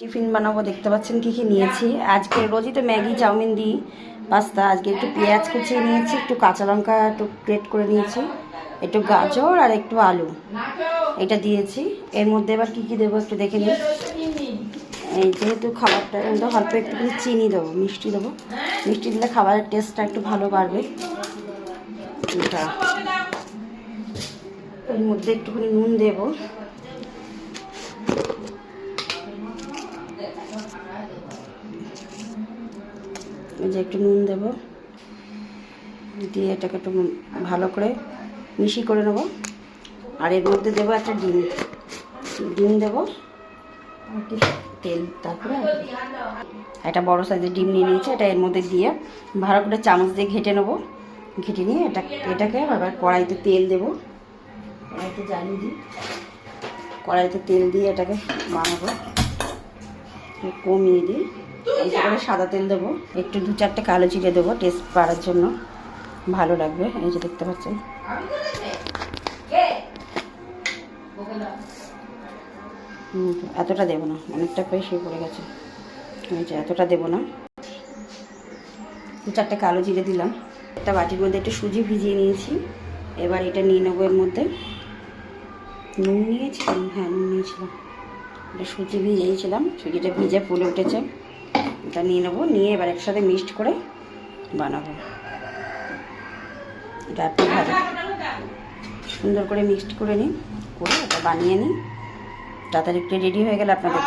Tiffin বানাবো, দেখতে পাচ্ছেন কি কি নিয়েছি। আজকে রোজই তো ম্যাগি, চাউমিন দিই পাস্তা। আজকে একটু পেঁয়াজ কুচিয়ে নিয়েছি, একটু কাঁচা লঙ্কা একটু গ্রেট করে নিয়েছি, একটু গাজর আর একটু আলু। এটা দিয়েছি। এর মধ্যে এবার কি কি দেবো একটু দেখে নিই। এই যেহেতু খাবারটা মধ্যে অল্প একটুখানি চিনি দেবো, মিষ্টি দেবো। মিষ্টি দিলে খাবারের টেস্টটা একটু ভালো বাড়বে। এটা। এর মধ্যে একটুখানি নুন দেবো। যে একটু নুন দেবো। দিয়ে এটাকে একটু ভালো করে মিশি করে নেব। আর এর মধ্যে দেবো একটা ডিম। ডিম দেবো। তেল তারপরে। একটা বড় সাইজের ডিম নিয়ে নিয়েছি। এটা এর মধ্যে দিয়ে ভালো করে চামচ দিয়ে ঘেটে নেব। ঘেটে নিয়ে এটা, এটাকে আবার কড়াইতে তেল দেবো। কড়াইতে জ্বালিয়ে দিই। কড়াইতে তেল দিয়ে এটাকে বানাবো। একটু কমিয়ে দিই। অল্প করে সাদা তেল দেবো। একটু দু চারটে কালো জিরে দেবো টেস্ট বাড়ার জন্য। ভালো লাগবে এই যে দেখতে পাচ্ছেন। এতটা দেবো না অনেকটা বেশি পড়ে গেছে। এই যে এতটা দেবো না। দু চারটে কালো জিরে দিলাম। একটা বাটির মধ্যে একটু সুজি ভিজিয়ে নিয়েছি। এবার এটা নিয়ে নেব এর মধ্যে। নুন নিয়েছিলাম? হ্যাঁ নুন নিয়েছিলাম। এটা সুজি ভিজিয়েছিলাম, সুজিটা ভিজে ফুলে উঠেছে। এটা নিয়ে নেব, নিয়ে এবার একসাথে মিক্সড করে বানাবো। এটা একটু ভালো সুন্দর করে মিক্সড করে নিই, করে এটা বানিয়ে নিই। তাড়াতাড়ি একটু রেডি হয়ে গেলে আপনাদের